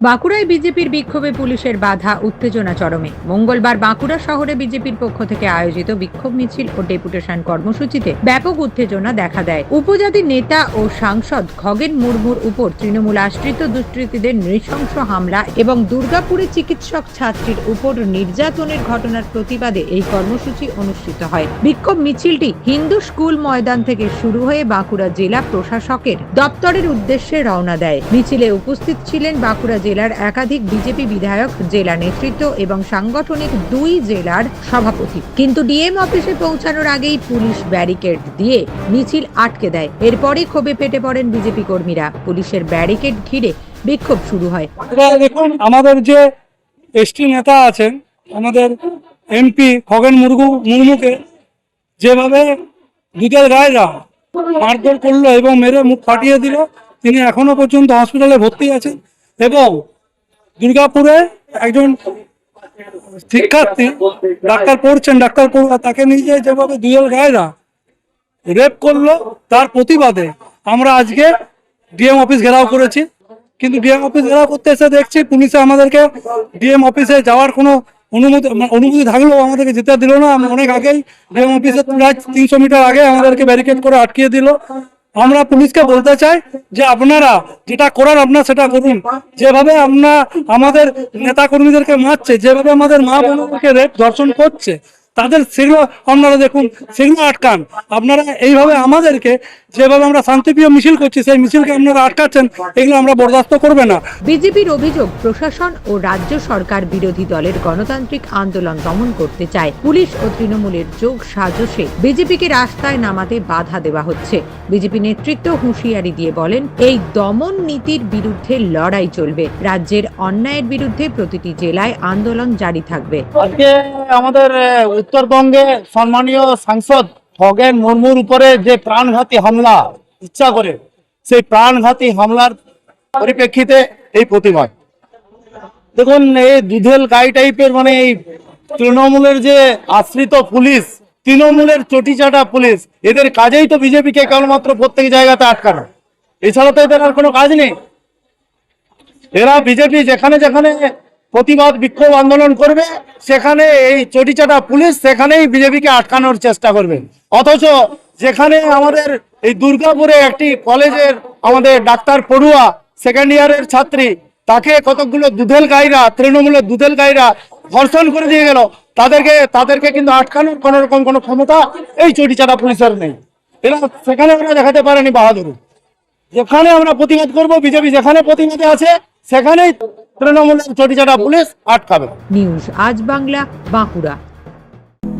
বাঁকুড়ায় বিজেপির বিক্ষোভে পুলিশের বাধা, উত্তেজনা চরমে। মঙ্গলবার বাঁকুড়া শহরে বিজেপির পক্ষ থেকে আয়োজিত বিক্ষোভ মিছিল ও ডেপুটেশন কর্মসূচিতে ব্যাপক উত্তেজনা দেখা দেয়। উপজাতি নেতা ও সাংসদ খগেন মুর্মুর উপর তৃণমূল আশ্রিত দুষ্কৃতীদের নৃশংস হামলা এবং দুর্গাপুরে চিকিৎসক ছাত্রীর উপর নির্যাতনের ঘটনার প্রতিবাদে এই কর্মসূচি অনুষ্ঠিত হয়। বিক্ষোভ মিছিলটি হিন্দু স্কুল ময়দান থেকে শুরু হয়ে বাঁকুড়া জেলা প্রশাসকের দপ্তরের উদ্দেশ্যে রওনা দেয়। মিছিলে উপস্থিত ছিলেন বাঁকুড়া জেলার একাধিক বিজেপি বিধায়ক জেলা নেতৃত্ব এবং সাংগঠনিক দুই জেলার সভাপতি। কিন্তু ডিএম অফিসে পৌঁছানোর আগেই পুলিশ ব্যারিকেড দিয়ে মিছিল আটকে দেয়। এরপরই ক্ষোভে ফেটে পড়েন বিজেপি কর্মীরা। পুলিশের ব্যারিকেড ঘিরে বিক্ষোভ শুরু হয়। দেখুন, আমাদের যে এসটি নেতা আছেন, আমাদের এমপি খগেন মুর্মু মুর্মুকে যেভাবে দুধের গায়েরা মারধর করল এবং মেরে মুখ ফাটিয়ে দিল, তিনি এখনও পর্যন্ত হসপিটালে ভর্তি আছেন। এবং দুর্গাপুরে একজন শিক্ষার্থী ডাক্তার পড়ছেন, ডাক্তার তাকে নিয়ে যেভাবে দুয়েল গায়েরা রেপ করল তার প্রতিবাদে আমরা আজকে ডিএম অফিস ঘেরাও করেছি। কিন্তু ডিএম অফিস ঘেরাও করতে এসে দেখছি পুলিশে আমাদেরকে ডিএম অফিসে যাওয়ার কোনো অনুমতি মানে অনুমতি থাকলেও আমাদেরকে যেতে দিল না। অনেক আগেই ডিএম অফিসে প্রায় তিনশো মিটার আগে আমাদেরকে ব্যারিকেড করে আটকিয়ে দিল। আমরা পুলিশকে বলতে চাই যে আপনারা যেটা করার আপনার সেটা করুন। যেভাবে আমরা আমাদের নেতা কর্মীদেরকে মারছে, যেভাবে আমাদের মা বোনদেরকে রেপ ধর্ষণ করছে তাদের সেগুলো আপনারা দেখুন সেগুলো আটকান। আপনারা এইভাবে আমাদেরকে যেভাবে আমরা শান্তিপ্রিয় মিছিল করছি সেই মিছিলকে আপনারা আটকাচ্ছেন এগুলো আমরা বরদাস্ত করবে না। বিজেপির অভিযোগ প্রশাসন ও রাজ্য সরকার বিরোধী দলের গণতান্ত্রিক আন্দোলন দমন করতে চায়। পুলিশ ও তৃণমূলের যোগ সাজসে বিজেপিকে রাস্তায় নামাতে বাধা দেওয়া হচ্ছে। বিজেপি নেতৃত্ব হুঁশিয়ারি দিয়ে বলেন এই দমন নীতির বিরুদ্ধে লড়াই চলবে। রাজ্যের অন্যায়ের বিরুদ্ধে প্রতিটি জেলায় আন্দোলন জারি থাকবে। আজকে আমাদের আহ, উত্তরবঙ্গে সম্মানীয় সাংসদ খগেন মুর্মুর উপরে যে প্রাণঘাতী হামলা ইচ্ছা করে, সেই প্রাণঘাতী হামলার পরিপ্রেক্ষিতে এই প্রতিবাদ দেখুন, এই দুধেল গাই টাইপের মানে এই তৃণমূলের যে আশ্রিত পুলিশ, তৃণমূলের চটিচাটা পুলিশ, এদের কাজেই তো বিজেপিকে কেবলমাত্র প্রত্যেক জায়গাতে আটকানো। এছাড়া তো এদের আর কোনো কাজ নেই। এরা বিজেপি যেখানে যেখানে প্রতিবাদ বিক্ষোভ আন্দোলন করবে, সেখানে এই চটিচাটা পুলিশ সেখানেই বিজেপিকে আটকানোর চেষ্টা করবে। অথচ যেখানে আমাদের এই দুর্গাপুরে একটি কলেজের আমাদের ডাক্তার পড়ুয়া সেকেন্ড ইয়ারের ছাত্রী, তাকে কতকগুলো দুধেল গাইরা, তৃণমূলের দুধেল গাইরা ধর্ষণ করে দিয়ে গেল, তাদেরকে তাদেরকে কিন্তু আটকানোর কোনো রকম কোনো ক্ষমতা এই চটিচাটা পুলিশের নেই। এরা সেখানে ওরা দেখাতে পারেনি বাহাদুরি যেখানে আমরা প্রতিবাদ করব, বিজেপি যেখানে প্রতিবাদে আছে সেখানেই তৃণমূলের চটিচাটা পুলিশ আটকাবে। নিউজ আজ বাংলা বাঁকুড়া।